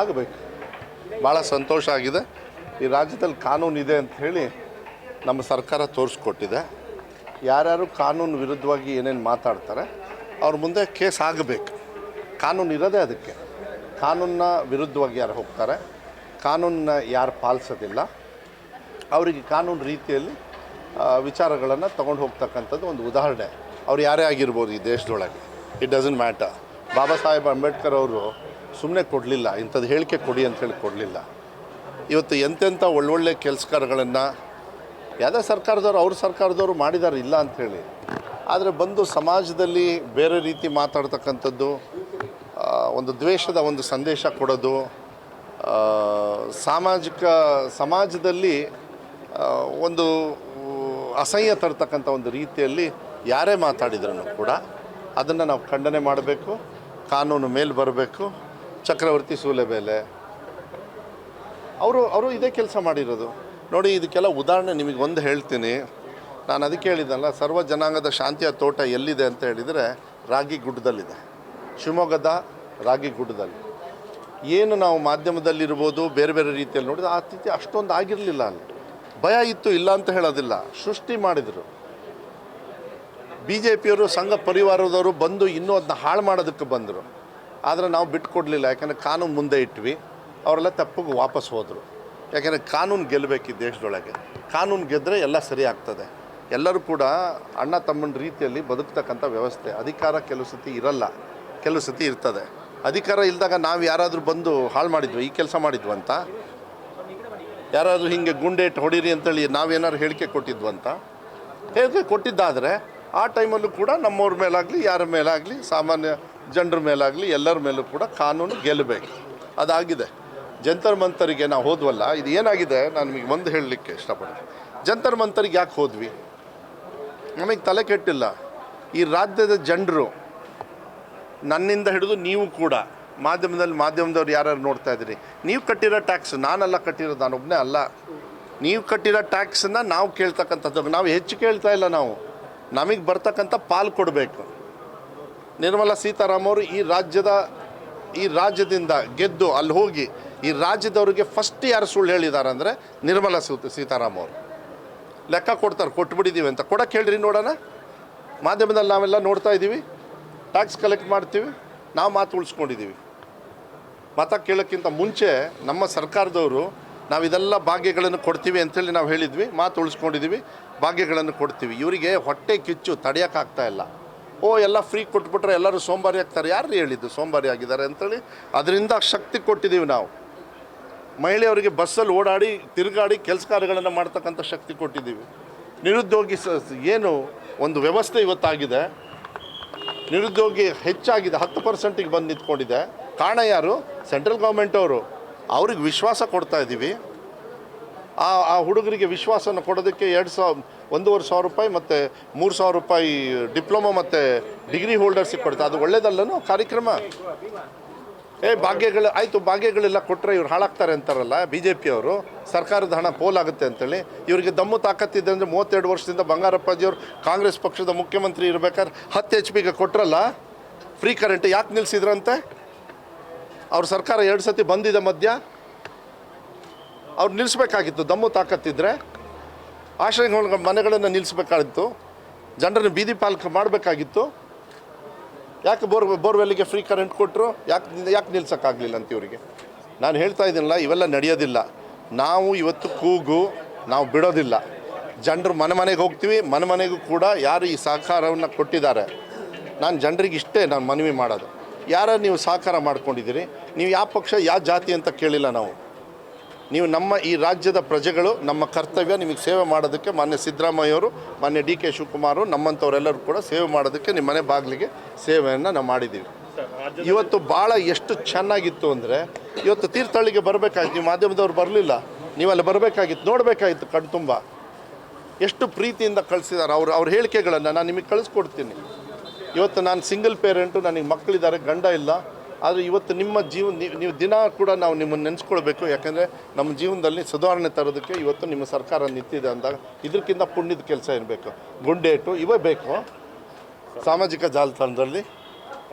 ಆಗಬೇಕು. ಭಾಳ ಸಂತೋಷ ಆಗಿದೆ. ಈ ರಾಜ್ಯದಲ್ಲಿ ಕಾನೂನು ಇದೆ ಅಂತ ಹೇಳಿ ನಮ್ಮ ಸರ್ಕಾರ ತೋರಿಸ್ಕೊಟ್ಟಿದೆ. ಯಾರ್ಯಾರು ಕಾನೂನು ವಿರುದ್ಧವಾಗಿ ಏನೇನು ಮಾತಾಡ್ತಾರೆ, ಅವ್ರ ಮುಂದೆ ಕೇಸ್ ಆಗಬೇಕು. ಕಾನೂನು ಇರೋದೇ ಅದಕ್ಕೆ. ಕಾನೂನಿನ ವಿರುದ್ಧವಾಗಿ ಯಾರು ಹೋಗ್ತಾರೆ, ಕಾನೂನನ್ನ ಯಾರು ಪಾಲಿಸೋದಿಲ್ಲ. ಅವರಿಗೆ ಕಾನೂನು ರೀತಿಯಲ್ಲಿ ವಿಚಾರಗಳನ್ನು ತಗೊಂಡು ಹೋಗ್ತಕ್ಕಂಥದ್ದು ಒಂದು ಉದಾಹರಣೆ. ಅವ್ರು ಯಾರೇ ಆಗಿರ್ಬೋದು ಈ ದೇಶದೊಳಗೆ. It doesn't matter Baba Saheb Ambedkar ಅವರು ಸುಮ್ಮನೆ ಕೊಡಲಿಲ್ಲ, ಇಂಥದ್ದು ಹೇಳಿಕೆ ಕೊಡಿ ಅಂತ ಹೇಳಿ ಕೊಡಲಿಲ್ಲ. ಇವತ್ತು ಎಂತೆಂಥ ಒಳ್ಳೊಳ್ಳೆ ಕೆಲಸಗಾರಗಳನ್ನು ಯಾವುದೇ ಸರ್ಕಾರದವರು, ಅವ್ರ ಸರ್ಕಾರದವರು ಮಾಡಿದ್ದಾರೆ ಇಲ್ಲ ಅಂಥೇಳಿ ಆದರೆ ಬಂದು ಸಮಾಜದಲ್ಲಿ ಬೇರೆ ರೀತಿ ಮಾತಾಡ್ತಕ್ಕಂಥದ್ದು ಒಂದು ದ್ವೇಷದ ಒಂದು ಸಂದೇಶ ಕೊಡೋದು ಸಾಮಾಜಿಕ, ಸಮಾಜದಲ್ಲಿ ಒಂದು ಅಸಹ್ಯ ತರ್ತಕ್ಕಂಥ ಒಂದು ರೀತಿಯಲ್ಲಿ ಯಾರೇ ಮಾತಾಡಿದ್ರೂ ಕೂಡ ಅದನ್ನು ನಾವು ಖಂಡನೆ ಮಾಡಬೇಕು, ಕಾನೂನು ಮೇಲೆ ಬರಬೇಕು, ಚಕ್ರವರ್ತಿ ಸೂಲೆಬೇಲೆ ಅವರು ಅವರು ಇದೇ ಕೆಲಸ ಮಾಡಿರೋದು. ನೋಡಿ, ಇದಕ್ಕೆಲ್ಲ ಉದಾಹರಣೆ ನಿಮಗೆ ಒಂದು ಹೇಳ್ತೀನಿ. ನಾನು ಅದಕ್ಕೆ ಹೇಳಿದ್ದಲ್ಲ, ಸರ್ವ ಜನಾಂಗದ ಶಾಂತಿಯ ತೋಟ ಎಲ್ಲಿದೆ ಅಂತ ಹೇಳಿದರೆ ರಾಗಿ ಗುಡ್ಡದಲ್ಲಿದೆ. ಶಿವಮೊಗ್ಗದ ರಾಗಿ ಗುಡ್ಡದಲ್ಲಿ. ಏನು ನಾವು ಮಾಧ್ಯಮದಲ್ಲಿರ್ಬೋದು, ಬೇರೆ ಬೇರೆ ರೀತಿಯಲ್ಲಿ ನೋಡಿದ್ರೆ ಆ ಸ್ಥಿತಿ ಅಷ್ಟೊಂದು ಆಗಿರಲಿಲ್ಲ ಅಲ್ಲಿ. ಭಯ ಇತ್ತು ಇಲ್ಲ ಅಂತ ಹೇಳೋದಿಲ್ಲ. ಸೃಷ್ಟಿ ಮಾಡಿದರು. ಬಿ ಜೆ ಪಿಯವರು ಸಂಘ ಪರಿವಾರದವರು ಬಂದು ಇನ್ನೂ ಅದನ್ನ ಹಾಳು ಮಾಡೋದಕ್ಕೆ ಬಂದರು. ಆದರೆ ನಾವು ಬಿಟ್ಕೊಡ್ಲಿಲ್ಲ. ಯಾಕಂದರೆ ಕಾನೂನು ಮುಂದೆ ಇಟ್ವಿ. ಅವರೆಲ್ಲ ತಪ್ಪಿಗೆ ವಾಪಸ್ ಹೋದರು. ಯಾಕೆಂದರೆ ಕಾನೂನು ಗೆಲ್ಲಬೇಕು ಈ ದೇಶದೊಳಗೆ. ಕಾನೂನು ಗೆದ್ದರೆ ಎಲ್ಲ ಸರಿ ಆಗ್ತದೆ. ಎಲ್ಲರೂ ಕೂಡ ಅಣ್ಣ ತಮ್ಮನ ರೀತಿಯಲ್ಲಿ ಬದುಕ್ತಕ್ಕಂಥ ವ್ಯವಸ್ಥೆ. ಅಧಿಕಾರ ಕೆಲವು ಸತಿ ಇರಲ್ಲ. ಕೆಲವು ಸತಿ ಇರ್ತದೆ. ಅಧಿಕಾರ ಇಲ್ದಾಗ ನಾವು ಯಾರಾದರೂ ಬಂದು ಹಾಳು ಮಾಡಿದ್ವಿ, ಈ ಕೆಲಸ ಮಾಡಿದ್ವಿ ಅಂತ. ಯಾರಾದರೂ ಹಿಂಗೆ ಗುಂಡೇಟ್ ಹೊಡೀರಿ ಅಂತೇಳಿ ನಾವೇನಾದ್ರು ಹೇಳಿಕೆ ಕೊಟ್ಟಿದ್ವು ಅಂತ ಹೇಳಿಕೆ ಕೊಟ್ಟಿದ್ದಾದರೆ ಆ ಟೈಮಲ್ಲೂ ಕೂಡ ನಮ್ಮವ್ರ ಮೇಲಾಗಲಿ, ಯಾರ ಮೇಲಾಗಲಿ, ಸಾಮಾನ್ಯ ಜನರ ಮೇಲಾಗಲಿ, ಎಲ್ಲರ ಮೇಲೂ ಕೂಡ ಕಾನೂನು ಗೆಲ್ಲಬೇಕು. ಅದಾಗಿದೆ. ಜಂತರ್ ಮಂತರಿಗೆ ನಾವು ಹೋದ್ವಲ್ಲ, ಇದು ಏನಾಗಿದೆ? ನಾನು ನಿಮಗೆ ಒಂದು ಹೇಳಲಿಕ್ಕೆ ಇಷ್ಟಪಡ್ತೀನಿ ಜಂತರ್ ಮಂತರಿಗೆ ಯಾಕೆ ಹೋದ್ವಿ? ನಮಗೆ ತಲೆ ಕೆಟ್ಟಿಲ್ಲ. ಈ ರಾಜ್ಯದ ಜನರು ನನ್ನಿಂದ ಹಿಡಿದು ನೀವು ಕೂಡ, ಮಾಧ್ಯಮದಲ್ಲಿ ಮಾಧ್ಯಮದವ್ರು ಯಾರ್ಯಾರು ನೋಡ್ತಾ ಇದ್ದೀರಿ? ನೀವು ಕಟ್ಟಿರೋ ಟ್ಯಾಕ್ಸ್, ನಾನೆಲ್ಲ ಕಟ್ಟಿರೋ ನಾನೊಬ್ಬನೇ ಅಲ್ಲ. ನೀವು ಕಟ್ಟಿರೋ ಟ್ಯಾಕ್ಸನ್ನು ನಾವು ಕೇಳ್ತಕ್ಕಂಥದ್ದು, ನಾವು ಹೆಚ್ಚು ಕೇಳ್ತಾ ಇಲ್ಲ ನಾವು. ನಮಗೆ ಬರ್ತಕ್ಕಂಥ ಪಾಲು ಕೊಡಬೇಕು. ನಿರ್ಮಲಾ ಸೀತಾರಾಮ್ ಅವರು ಈ ರಾಜ್ಯದ, ಈ ರಾಜ್ಯದಿಂದ ಗೆದ್ದು ಅಲ್ಲಿ ಹೋಗಿ ಈ ರಾಜ್ಯದವರಿಗೆ ಫಸ್ಟ್ ಯಾರು ಸುಳ್ಳು ಹೇಳಿದ್ದಾರೆ ಅಂದರೆ ನಿರ್ಮಲಾ ಸೀತ ಸೀತಾರಾಮ್ ಅವರು. ಲೆಕ್ಕ ಕೊಡ್ತಾರೆ ಕೊಟ್ಬಿಟ್ಟಿದ್ದೀವಿ ಅಂತ. ಕೊಡಕ್ಕೆ ಹೇಳ್ರಿ ನೋಡೋಣ. ಮಾಧ್ಯಮದಲ್ಲಿ ನಾವೆಲ್ಲ ನೋಡ್ತಾ ಇದ್ದೀವಿ. ಟ್ಯಾಕ್ಸ್ ಕಲೆಕ್ಟ್ ಮಾಡ್ತೀವಿ. ನಾವು ಮಾತು ಉಳಿಸ್ಕೊಂಡಿದ್ದೀವಿ ಮತ ಕೇಳೋಕ್ಕಿಂತ ಮುಂಚೆ ನಮ್ಮ ಸರ್ಕಾರದವರು ನಾವು ಇದೆಲ್ಲ ಭಾಗ್ಯಗಳನ್ನು ಕೊಡ್ತೀವಿ ಅಂಥೇಳಿ ನಾವು ಹೇಳಿದ್ವಿ. ಮಾತು ಉಳಿಸ್ಕೊಂಡಿದ್ದೀವಿ ಭಾಗ್ಯಗಳನ್ನು ಕೊಡ್ತೀವಿ. ಇವರಿಗೆ ಹೊಟ್ಟೆ ಕಿಚ್ಚು ತಡೆಯೋಕ್ಕಾಗ್ತಾ ಇಲ್ಲ. ಓ, ಎಲ್ಲ ಫ್ರೀ ಕೊಟ್ಬಿಟ್ರೆ ಎಲ್ಲರೂ ಸೋಂಬಾರಿ ಆಗ್ತಾರೆ. ಯಾರು ಹೇಳಿದ್ದು ಸೋಂಬಾರಿ ಆಗಿದ್ದಾರೆ ಅಂತೇಳಿ? ಅದರಿಂದ ಶಕ್ತಿ ಕೊಟ್ಟಿದ್ದೀವಿ ನಾವು. ಮಹಿಳೆಯವರಿಗೆ ಬಸ್ಸಲ್ಲಿ ಓಡಾಡಿ, ತಿರುಗಾಡಿ ಕೆಲಸ ಕಾರ್ಯಗಳನ್ನು ಮಾಡ್ತಕ್ಕಂಥ ಶಕ್ತಿ ಕೊಟ್ಟಿದ್ದೀವಿ. ನಿರುದ್ಯೋಗಿ ಸ, ಏನು ಒಂದು ವ್ಯವಸ್ಥೆ ಇವತ್ತಾಗಿದೆ. ನಿರುದ್ಯೋಗಿ ಹೆಚ್ಚಾಗಿದೆ, ಹತ್ತು ಪರ್ಸೆಂಟಿಗೆ ಬಂದು ನಿಂತ್ಕೊಂಡಿದೆ. ಕಾರಣ ಯಾರು? ಸೆಂಟ್ರಲ್ ಗೌರ್ಮೆಂಟ್ ಅವರು. ಅವ್ರಿಗೆ ವಿಶ್ವಾಸ ಕೊಡ್ತಾ ಇದ್ದೀವಿ. ಆ ಆ ಹುಡುಗರಿಗೆ ವಿಶ್ವಾಸನ ಕೊಡೋದಕ್ಕೆ ಎರಡು ಸಾವಿರ ಒಂದೂವರೆ ಸಾವಿರ ರೂಪಾಯಿ ಮತ್ತು ಮೂರು ಸಾವಿರ ರೂಪಾಯಿ ಡಿಪ್ಲೊಮಾ ಮತ್ತು ಡಿಗ್ರಿ ಹೋಲ್ಡರ್ಸಿಗೆ ಕೊಡ್ತಾರೆ ಅದು ಒಳ್ಳೇದಲ್ಲನೋ ಕಾರ್ಯಕ್ರಮ? ಏ, ಭಾಗ್ಯಗಳು, ಆಯಿತು, ಭಾಗ್ಯಗಳೆಲ್ಲ ಕೊಟ್ಟರೆ ಇವ್ರು ಹಾಳಾಗ್ತಾರೆ ಅಂತಾರಲ್ಲ ಬಿ ಜೆ ಪಿಯವರು ಸರ್ಕಾರದ ಹಣ ಪೋಲಾಗುತ್ತೆ ಅಂತೇಳಿ. ಇವರಿಗೆ ದಮ್ಮು ತಾಕತ್ತಿದೆ ಅಂದರೆ ಮೂವತ್ತೆರಡು ವರ್ಷದಿಂದ ಬಂಗಾರಪ್ಪಾಜಿಯವರು ಕಾಂಗ್ರೆಸ್ ಪಕ್ಷದ ಮುಖ್ಯಮಂತ್ರಿ ಇರಬೇಕಾದ್ರೆ ಹತ್ತು ಎಚ್ ಪಿಗೆ ಕೊಟ್ರಲ್ಲ? ಫ್ರೀ ಕರೆಂಟ್ ಯಾಕೆ ನಿಲ್ಲಿಸಿದ್ರಂತೆ ಅವ್ರ ಸರ್ಕಾರ ಎರಡು ಸತಿ ಬಂದಿದೆ ಮಧ್ಯ. ಅವ್ರು ನಿಲ್ಲಿಸ್ಬೇಕಾಗಿತ್ತು ದಮ್ಮು ತಾಕತ್ತಿದ್ರೆ ಆಶ್ರಯ ಮನೆಗಳನ್ನು ನಿಲ್ಲಿಸ್ಬೇಕಾಗಿತ್ತು ಜನರನ್ನು ಬೀದಿ ಪಾಲಕ ಮಾಡಬೇಕಾಗಿತ್ತು. ಯಾಕೆ ಬೋರ್ ಬೋರ್ವೆಲ್ಲಿಗೆ ಫ್ರೀ ಕರೆಂಟ್ ಕೊಟ್ಟರು ಯಾಕೆ ಯಾಕೆ ನಿಲ್ಸೋಕ್ಕಾಗಲಿಲ್ಲ ಅಂತ ಇವರಿಗೆ? ನಾನು ಹೇಳ್ತಾ ಇದ್ದೀನಲ್ಲ, ಇವೆಲ್ಲ ನಡೆಯೋದಿಲ್ಲ. ನಾವು ಇವತ್ತು ಕೂಗು, ನಾವು ಬಿಡೋದಿಲ್ಲ. ಜನರು ಮನೆ ಮನೆಗೆ ಹೋಗ್ತೀವಿ, ಮನೆ ಮನೆಗೂ ಕೂಡ ಯಾರು ಈ ಸಹಕಾರವನ್ನು ಕೊಟ್ಟಿದ್ದಾರೆ. ನಾನು ಜನರಿಗೆ ಇಷ್ಟೇ ನಾನು ಮನವಿ ಮಾಡೋದು. ಯಾರು ನೀವು ಸಹಕಾರ ಮಾಡ್ಕೊಂಡಿದ್ದೀರಿ? ನೀವು ಯಾವ ಪಕ್ಷ, ಯಾವ ಜಾತಿ ಅಂತ ಕೇಳಿಲ್ಲ ನಾವು. ನೀವು ನಮ್ಮ ಈ ರಾಜ್ಯದ ಪ್ರಜೆಗಳು ನಮ್ಮ ಕರ್ತವ್ಯ ನಿಮಗೆ ಸೇವೆ ಮಾಡೋದಕ್ಕೆ ಮಾನ್ಯ ಸಿದ್ದರಾಮಯ್ಯವರು ಮಾನ್ಯ ಡಿ ಕೆ ಶಿವಕುಮಾರು ನಮ್ಮಂಥವರೆಲ್ಲರೂ ಕೂಡ ಸೇವೆ ಮಾಡೋದಕ್ಕೆ ನಿಮ್ಮ ಮನೆ ಬಾಗಿಲಿಗೆ ಸೇವೆಯನ್ನು ನಾವು ಮಾಡಿದ್ದೀವಿ. ಇವತ್ತು ಭಾಳ ಎಷ್ಟು ಚೆನ್ನಾಗಿತ್ತು ಅಂದರೆ ಇವತ್ತು ತೀರ್ಥಹಳ್ಳಿಗೆ ಬರಬೇಕಾಗಿತ್ತು ನೀವು ಮಾಧ್ಯಮದವ್ರು ಬರಲಿಲ್ಲ ನೀವು ಅಲ್ಲಿ ಬರಬೇಕಾಗಿತ್ತು ನೋಡಬೇಕಾಗಿತ್ತು ಕಣ್ತುಂಬ ಎಷ್ಟು ಪ್ರೀತಿಯಿಂದ ಕಳಿಸಿದ್ದಾರೆ ಅವ್ರು ಅವ್ರ ಹೇಳಿಕೆಗಳನ್ನು ನಾನು ನಿಮಗೆ ಕಳಿಸ್ಕೊಡ್ತೀನಿ. ಇವತ್ತು ನಾನು ಸಿಂಗಲ್ ಪೇರೆಂಟು ನನಗೆ ಮಕ್ಕಳಿದ್ದಾರೆ ಗಂಡ ಇಲ್ಲ. ಆದರೆ ಇವತ್ತು ನಿಮ್ಮ ಜೀವ ನೀವು ದಿನ ಕೂಡ ನಾವು ನಿಮ್ಮನ್ನು ನೆನೆಸ್ಕೊಳ್ಬೇಕು. ಯಾಕೆಂದರೆ ನಮ್ಮ ಜೀವನದಲ್ಲಿ ಸುಧಾರಣೆ ತರೋದಕ್ಕೆ ಇವತ್ತು ನಿಮ್ಮ ಸರ್ಕಾರ ನಿಂತಿದೆ ಅಂದಾಗ ಇದಕ್ಕಿಂತ ಪುಣ್ಯದ ಕೆಲಸ ಇರಬೇಕು. ಗುಂಡೇಟು ಇವೇ ಬೇಕು. ಸಾಮಾಜಿಕ ಜಾಲತಾಣದಲ್ಲಿ.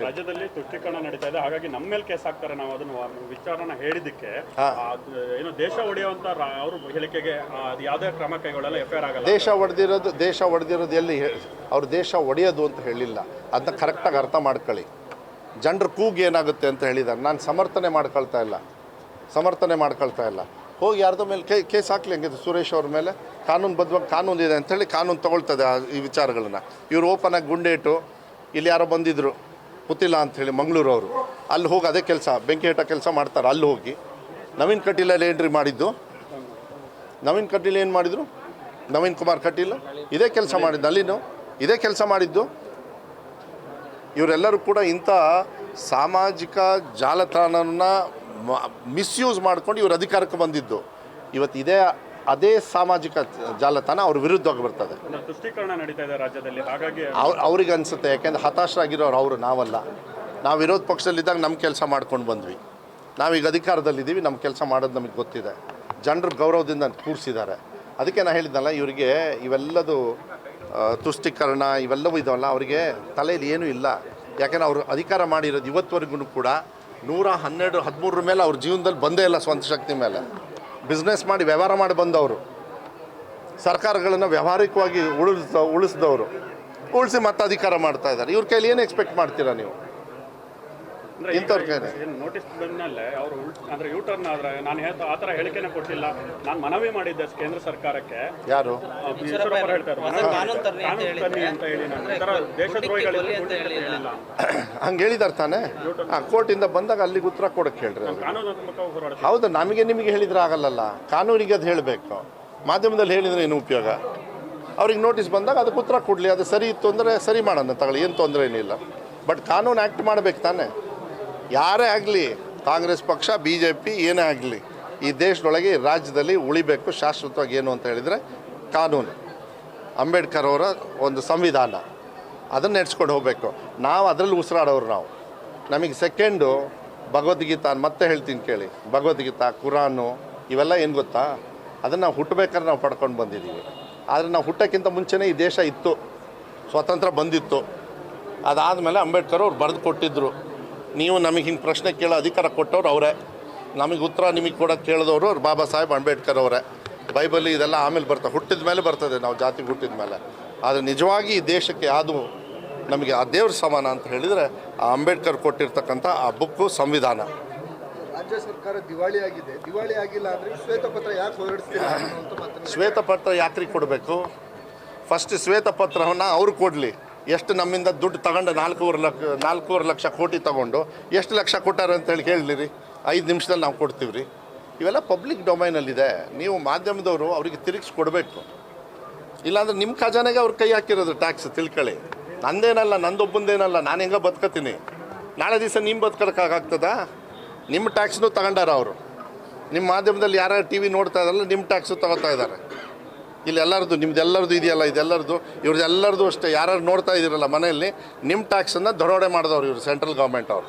ರಾಜ್ಯದಲ್ಲಿ ತುಷ್ಟೀಕರಣ ನಡೀತಾ ಇದೆ. ಹಾಗಾಗಿ ನಮ್ಮ ಮೇಲೆ ಕೇಸ್ ಹಾಕ್ತಾರೆ ನಾವು ಅದನ್ನು ವಿಚಾರನ ಹೇಳಿದ್ದಕ್ಕೆ. ಏನು ದೇಶ ಒಡೆಯುವಂತ ಅವರು ಹೇಳಿಕೆಗೆ ಅದು ಯಾವುದೇ ಕ್ರಮ ಕೈಗೊಳ್ಳಲ್ಲ ಎಫ್ ಐ ಆರ್ ಆಗಲ್ಲ. ದೇಶ ಒಡೆದಿರೋದು ದೇಶ ಒಡೆದಿರೋದು ಎಲ್ಲಿ ಅವ್ರು ದೇಶ ಒಡೆಯೋದು ಅಂತ ಹೇಳಿಲ್ಲ. ಅದನ್ನ ಕರೆಕ್ಟಾಗಿ ಅರ್ಥ ಮಾಡ್ಕೊಳ್ಳಿ. ಜನರ ಕೂಗು ಏನಾಗುತ್ತೆ ಅಂತ ಹೇಳಿದ್ದಾರೆ ನಾನು ಸಮರ್ಥನೆ ಮಾಡ್ಕೊಳ್ತಾ ಇಲ್ಲ. ಸಮರ್ಥನೆ ಮಾಡ್ಕೊಳ್ತಾ ಇಲ್ಲ. ಹೋಗಿ ಯಾರ್ದೋ ಮೇಲೆ ಕೇ, ಕೇಸ್ ಹಾಕ್ಲಿ ಹಂಗಿದ್ರೆ ಸುರೇಶ್ ಅವ್ರ ಮೇಲೆ. ಕಾನೂನು ಬದ್ಧವಾಗಿ ಕಾನೂನು ಇದೆ ಅಂತೇಳಿ ಕಾನೂನು ತೊಗೊಳ್ತದೆ ಈ ವಿಚಾರಗಳನ್ನ. ಇವ್ರು ಓಪನಾಗಿ ಗುಂಡೇಟು ಇಲ್ಲಿ ಯಾರೋ ಬಂದಿದ್ದರು ಗೊತ್ತಿಲ್ಲ ಅಂಥೇಳಿ ಮಂಗಳೂರು ಅವರು. ಅಲ್ಲಿ ಹೋಗಿ ಅದೇ ಕೆಲಸ, ಬೆಂಕಿ ಇಟ್ಟ ಕೆಲಸ ಮಾಡ್ತಾರೆ ಅಲ್ಲಿ ಹೋಗಿ. ನವೀನ್ ಕಟೀಲಲ್ಲಿ ಏನ್ರಿ ಮಾಡಿದ್ದು. ನವೀನ್ ಕಟೀಲ್ ಏನು ಮಾಡಿದರು? ನವೀನ್ ಕುಮಾರ್ ಕಟೀಲ್. ಇದೇ ಕೆಲಸ ಮಾಡಿದ್ದು ಅಲ್ಲಿನೂ. ಇದೇ ಕೆಲಸ ಮಾಡಿದ್ದು. ಇವರೆಲ್ಲರೂ ಕೂಡ ಇಂಥ ಸಾಮಾಜಿಕ ಜಾಲತಾಣನ ಮಿಸ್ಯೂಸ್ ಮಾಡ್ಕೊಂಡು ಇವರು ಅಧಿಕಾರಕ್ಕೆ ಬಂದಿದ್ದು. ಇವತ್ತು ಇದೇ ಅದೇ ಸಾಮಾಜಿಕ ಜಾಲತಾಣ ಅವ್ರ ವಿರುದ್ಧವಾಗಿ ಬರ್ತದೆ. ಅಂದ್ರೆ ತುಷ್ಟೀಕರಣ ನಡೀತಾ ಇದೆ ರಾಜ್ಯದಲ್ಲಿ ಹಾಗಾಗಿ ಅವ್ರು ಅವ್ರಿಗೆ ಅನಿಸುತ್ತೆ ಯಾಕೆಂದ್ರೆ ಹತಾಶರಾಗಿರೋರು ಅವರು ನಾವಲ್ಲ. ನಾವು ವಿರೋಧ ಪಕ್ಷದಲ್ಲಿದ್ದಾಗ ನಮ್ಮ ಕೆಲಸ ಮಾಡ್ಕೊಂಡು ಬಂದ್ವಿ. ನಾವೀಗ ಅಧಿಕಾರದಲ್ಲಿದ್ದೀವಿ ನಮ್ಮ ಕೆಲಸ ಮಾಡೋದು ನಮಗೆ ಗೊತ್ತಿದೆ. ಜನರು ಗೌರವದಿಂದ ಕೂರಿಸಿದ್ದಾರೆ. ಅದಕ್ಕೆ ನಾನು ಹೇಳಿದ್ನಲ್ಲ ಇವರಿಗೆ ಇವೆಲ್ಲದು ತುಷ್ಟೀಕರಣ ಇವೆಲ್ಲವೂ ಇದಾವಲ್ಲ, ಅವರಿಗೆ ತಲೆಯಲ್ಲಿ ಏನೂ ಇಲ್ಲ. ಯಾಕೆಂದ್ರೆ ಅವರು ಅಧಿಕಾರ ಮಾಡಿರೋದು ಇವತ್ತುವರೆಗೂ ಕೂಡ ನೂರ ಹನ್ನೆರಡು, ಹದಿಮೂರರ ಮೇಲೆ ಅವ್ರ ಜೀವನದಲ್ಲಿ ಬಂದೇ ಇಲ್ಲ ಸ್ವಂತ ಶಕ್ತಿ ಮೇಲೆ. ಬಿಸ್ನೆಸ್ ಮಾಡಿ ವ್ಯವಹಾರ ಮಾಡಿ ಬಂದವರು. ಸರ್ಕಾರಗಳನ್ನು ವ್ಯಾವಹಾರಿಕವಾಗಿ ಉಳಿಸ್, ಉಳಿಸಿದವರು. ಉಳಿಸಿ ಮತ್ತೆ ಅಧಿಕಾರ ಮಾಡ್ತಾ ಇದ್ದಾರೆ. ಇವ್ರ ಕೈಲಿ ಏನು ಎಕ್ಸ್ಪೆಕ್ಟ್ ಮಾಡ್ತೀರಾ ನೀವು? ಇಂಥವ್ರ ಕೈಲಿ ಏನು ನೋಟಿಸ್ ಬಂದ್ಮೇಲೆ ಅವರು ಅಂದ್ರೆ ಯೂಟರ್ನ್ ಆದ್ರೆ ನಾನು ಹೇಳ್ತಾ ಆ ಥರ ಹೇಳಿಕೆನೇ ಕೊಟ್ಟಿಲ್ಲ. ನಾನು ಮನವಿ ಮಾಡಿದ್ದೆ ಕೇಂದ್ರ ಸರ್ಕಾರಕ್ಕೆ. ಯಾರು? ಆ, ಈಶ್ವರಪ್ಪ ಹೇಳ್ತಾರೆ ಕಾನೂನು ಅಂತ ಕಾನೂನು ತನ್ನಿ ಅಂತ ಹೇಳಿ ನಾನು. ಈ ಥರ ದೇಶದ್ರೋಹಿಗಳಿಗೆ ಅಂತ ಹೇಳಿಲ್ಲ. ಹಂಗೆ ಹೇಳಿದಾರೆ ತಾನೆ? ಆ ಕೋರ್ಟಿಂದ ಬಂದಾಗ ಅಲ್ಲಿಗೆ ಉತ್ತರ ಕೊಡಕ್ಕೆ ಹೇಳ್ರಿ ಕಾನೂನಾತ್ಮಕ ಹೌದು ನಮಗೆ ನಿಮಗೆ ಹೇಳಿದ್ರೆ ಆಗಲ್ಲಲ್ಲ. ಕಾನೂನಿಗೆ ಅದು ಹೇಳಬೇಕು. ಮಾಧ್ಯಮದಲ್ಲಿ ಹೇಳಿದ್ರೆ ಏನು ಉಪಯೋಗ? ಅವ್ರಿಗೆ ನೋಟಿಸ್ ಬಂದಾಗ ಅದಕ್ಕೆ ಉತ್ತರ ಕೊಡಲಿ. ಅದು ಸರಿ ಇತ್ತು ಅಂದರೆ ಸರಿ ಮಾಡೋಣ ತಗೊಳ್ಳಿ. ಏನು ತೊಂದರೆ ಏನಿಲ್ಲ. ಬಟ್ ಕಾನೂನು ಆ್ಯಕ್ಟ್ ಮಾಡಬೇಕು ತಾನೇ? ಯಾರೇ ಆಗಲಿ ಕಾಂಗ್ರೆಸ್ ಪಕ್ಷ ಬಿ ಜೆ ಪಿ ಏನೇ ಆಗಲಿ ಈ ದೇಶದೊಳಗೆ ರಾಜ್ಯದಲ್ಲಿ ಉಳಿಬೇಕು ಶಾಶ್ವತವಾಗಿ ಏನು ಅಂತ ಹೇಳಿದರೆ ಕಾನೂನು. ಅಂಬೇಡ್ಕರ್ ಅವರ ಒಂದು ಸಂವಿಧಾನ. ಅದನ್ನು ನೆಡ್ಸ್ಕೊಂಡು ಹೋಗಬೇಕು. ನಾವು ಅದರಲ್ಲಿ ಉಸಿರಾಡೋರು ನಾವು. ನಮಗೆ ಸೆಕೆಂಡು ಭಗವದ್ಗೀತಾ ಮತ್ತೆ ಹೇಳ್ತೀನಿ ಕೇಳಿ. ಭಗವದ್ಗೀತಾ, ಕುರಾನು, ಇವೆಲ್ಲ ಏನು ಗೊತ್ತಾ? ಅದನ್ನು ನಾವು ಹುಟ್ಟಬೇಕಾದ್ರೆ ನಾವು ಪಡ್ಕೊಂಡು ಬಂದಿದ್ದೀವಿ ಆದರೆ ನಾವು ಹುಟ್ಟೋಕ್ಕಿಂತ ಮುಂಚೆನೇ ಈ ದೇಶ ಇತ್ತು. ಸ್ವತಂತ್ರ ಬಂದಿತ್ತು. ಅದಾದಮೇಲೆ ಅಂಬೇಡ್ಕರ್ ಅವ್ರು ಬರೆದು ಕೊಟ್ಟಿದ್ದರು ನೀವು ನಮಗೆ ಹಿಂಗೆ ಪ್ರಶ್ನೆ ಕೇಳೋ ಅಧಿಕಾರ ಕೊಟ್ಟವ್ರು ಅವರೇ. ನಮಗೆ ಉತ್ತರ ನಿಮಗೆ ಕೊಡೋಕ್ಕೆ ಕೇಳಿದವರು ಅವ್ರು ಬಾಬಾ ಸಾಹೇಬ್ ಅಂಬೇಡ್ಕರ್ ಅವರೇ. ಬೈಬಲ್ ಇದೆಲ್ಲ ಆಮೇಲೆ ಬರ್ತದೆ ಹುಟ್ಟಿದ ಮೇಲೆ ಬರ್ತದೆ ನಾವು ಜಾತಿ ಹುಟ್ಟಿದ ಮೇಲೆ. ಆದರೆ ನಿಜವಾಗಿ ಈ ದೇಶಕ್ಕೆ ಯಾವುದು ನಮಗೆ ಆ ದೇವ್ರ ಸಮಾನ ಅಂತ ಹೇಳಿದರೆ ಆ ಅಂಬೇಡ್ಕರ್ ಕೊಟ್ಟಿರ್ತಕ್ಕಂಥ ಆ ಬುಕ್ಕು ಸಂವಿಧಾನ. ರಾಜ್ಯ ಸರ್ಕಾರ ದಿವಾಳಿ ಆಗಿದೆ. ದಿವಾಳಿ ಆಗಿಲ್ಲ ಅಂದರೆ ಶ್ವೇತಪತ್ರ ಯಾಕೆ ಹೊರಡಿಸ್ತೀರಾ ಶ್ವೇತಪತ್ರ ಯಾಕ್ರಿಗೆ ಕೊಡಬೇಕು? ಫಸ್ಟ್ ಶ್ವೇತಪತ್ರವನ್ನು ಅವ್ರು ಕೊಡಲಿ. ಎಷ್ಟು ನಮ್ಮಿಂದ ದುಡ್ಡು ತಗೊಂಡು ನಾಲ್ಕೂವರೆ ಲಕ್ಷ ನಾಲ್ಕೂವರೆ ಲಕ್ಷ ಕೋಟಿ ತಗೊಂಡು ಎಷ್ಟು ಲಕ್ಷ ಕೊಟ್ಟಾರೆ ಅಂತೇಳಿ ಕೇಳಲಿರಿ. ಐದು ನಿಮಿಷದಲ್ಲಿ ನಾವು ಕೊಡ್ತೀವಿ ರೀ. ಇವೆಲ್ಲ ಪಬ್ಲಿಕ್ ಡೊಮೈನಲ್ಲಿದೆ. ನೀವು ಮಾಧ್ಯಮದವರು ಅವರಿಗೆ ತಿರುಗಿಸಿ ಕೊಡಬೇಕು. ಇಲ್ಲಾಂದ್ರೆ ನಿಮ್ಮ ಖಜಾನೆಗೆ ಅವ್ರು ಕೈ ಹಾಕಿರೋದು ಟ್ಯಾಕ್ಸ್, ತಿಳ್ಕೊಳ್ಳಿ. ನಂದೇನಲ್ಲ, ನಂದೊಬ್ಬಂದೇನಲ್ಲ, ನಾನು ಹೆಂಗ ಬದುಕತ್ತೀನಿ ನಾಳೆ ದಿವಸ ನಿಮ್ಮ ಬದುಕೋಕ್ಕಾಗ್ತದಾ ನಿಮ್ಮ ಟ್ಯಾಕ್ಸ್ನೂ ತಗೊಂಡಾರ ಅವರು. ನಿಮ್ಮ ಮಾಧ್ಯಮದಲ್ಲಿ ಯಾರ್ಯಾರು ಟಿ ವಿ ನೋಡ್ತಾ ಇದ್ದಾರಲ್ಲ ನಿಮ್ಮ ಟ್ಯಾಕ್ಸು ತಗೋತಾ ಇದ್ದಾರೆ ಇಲ್ಲಿ ಎಲ್ಲರದು ನಿಮ್ದು ಎಲ್ಲರದು ಇದೆಯಲ್ಲ ಇದೆಲ್ಲರದು ಇವ್ರದ್ದು ಎಲ್ಲರದು ಅಷ್ಟೇ. ಯಾರು ನೋಡ್ತಾ ಇದ್ದೀರಲ್ಲ ಮನೆಯಲ್ಲಿ ನಿಮ್ಮ ಟ್ಯಾಕ್ಸನ್ನು ದರೋಡೆ ಮಾಡಿದವ್ರು ಇವರು ಸೆಂಟ್ರಲ್ ಗೌರ್ಮೆಂಟ್ ಅವರು.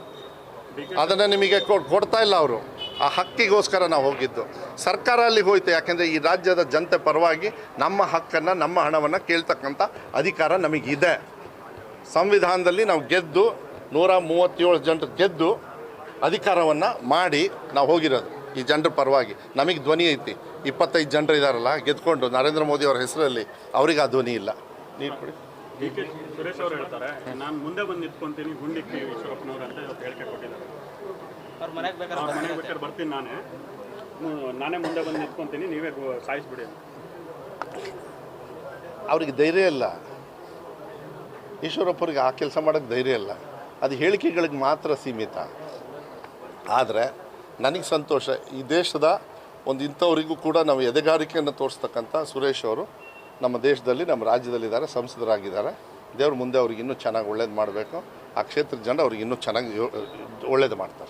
ಅದನ್ನು ನಿಮಗೆ ಕೊಡ್ತಾ ಇಲ್ಲ ಅವರು. ಆ ಹಕ್ಕಿಗೋಸ್ಕರ ನಾವು ಹೋಗಿದ್ದು. ಸರ್ಕಾರ ಅಲ್ಲಿಗೆ ಹೋಯ್ತು, ಯಾಕೆಂದರೆ ಈ ರಾಜ್ಯದ ಜನತೆ ಪರವಾಗಿ ನಮ್ಮ ಹಕ್ಕನ್ನು, ನಮ್ಮ ಹಣವನ್ನು ಕೇಳ್ತಕ್ಕಂಥ ಅಧಿಕಾರ ನಮಗಿದೆ. ಸಂವಿಧಾನದಲ್ಲಿ ನಾವು ಗೆದ್ದು, ನೂರ ಮೂವತ್ತೇಳು ಜನರು ಗೆದ್ದು ಅಧಿಕಾರವನ್ನು ಮಾಡಿ ನಾವು ಹೋಗಿರೋದು. ಈ ಜನರ ಪರವಾಗಿ ನಮಗೆ ಧ್ವನಿ ಐತಿ. ಇಪ್ಪತ್ತೈದು ಜನರು ಇದ್ದಾರಲ್ಲ ಗೆದ್ಕೊಂಡು ನರೇಂದ್ರ ಮೋದಿ ಅವರ ಹೆಸರಲ್ಲಿ ಅವ್ರಿಗೆ ಆ ಧ್ವನಿ ಇಲ್ಲ. ನೀರು ಕೊಡಿ. ಸುರೇಶ್ ಅವರು ಹೇಳ್ತಾರೆ ನಾನು ಮುಂದೆ ಬಂದು ನಿಂತ್ಕೊಂತೀನಿ ಗುಂಡಿಕ್ಕಿ ವಿಶ್ವಪ್ಪನವ್ರು ಅಂತ ಇವತ್ತು ಹೇಳಿಕೆ ಕೊಟ್ಟಿದ್ದಾರೆ. ಅವ್ರ ಮನೆಗೆ ಬೇಕಾದ್ರೆ ಅವ್ರ ಮನೆಗೆ ಬೇಕಾದ್ರೆ ಬರ್ತೀನಿ ನಾನೇ. ನಾನೇ ಮುಂದೆ ಬಂದು ನಿಂತ್ಕೊಂತೀನಿ ನೀವೇ ಸಾಯಿಸ್ಬಿಡಿ. ಅವ್ರಿಗೆ ಧೈರ್ಯ ಇಲ್ಲ. ಈಶ್ವರಪ್ಪರಿಗೆ ಆ ಕೆಲಸ ಮಾಡೋಕ್ಕೆ ಧೈರ್ಯ ಇಲ್ಲ. ಅದು ಹೇಳಿಕೆಗಳಿಗೆ ಮಾತ್ರ ಸೀಮಿತ. ಆದರೆ ನನಗೆ ಸಂತೋಷ. ಈ ದೇಶದ ಒಂದು ಇಂಥವರಿಗೂ ಕೂಡ ನಾವು ಎದೆಗಾರಿಕೆಯನ್ನು ತೋರಿಸ್ತಕ್ಕಂಥ ಸುರೇಶ್ ಅವರು ನಮ್ಮ ದೇಶದಲ್ಲಿ, ನಮ್ಮ ರಾಜ್ಯದಲ್ಲಿದ್ದಾರೆ, ಸಂಸದರಾಗಿದ್ದಾರೆ. ದೇವ್ರ ಮುಂದೆ ಅವ್ರಿಗೆ ಇನ್ನೂ ಚೆನ್ನಾಗಿ ಒಳ್ಳೇದು ಮಾಡಬೇಕು. ಆ ಕ್ಷೇತ್ರದ ಜನ ಅವ್ರಿಗೆ ಇನ್ನೂ ಚೆನ್ನಾಗಿ ಒಳ್ಳೇದು ಮಾಡ್ತಾರೆ.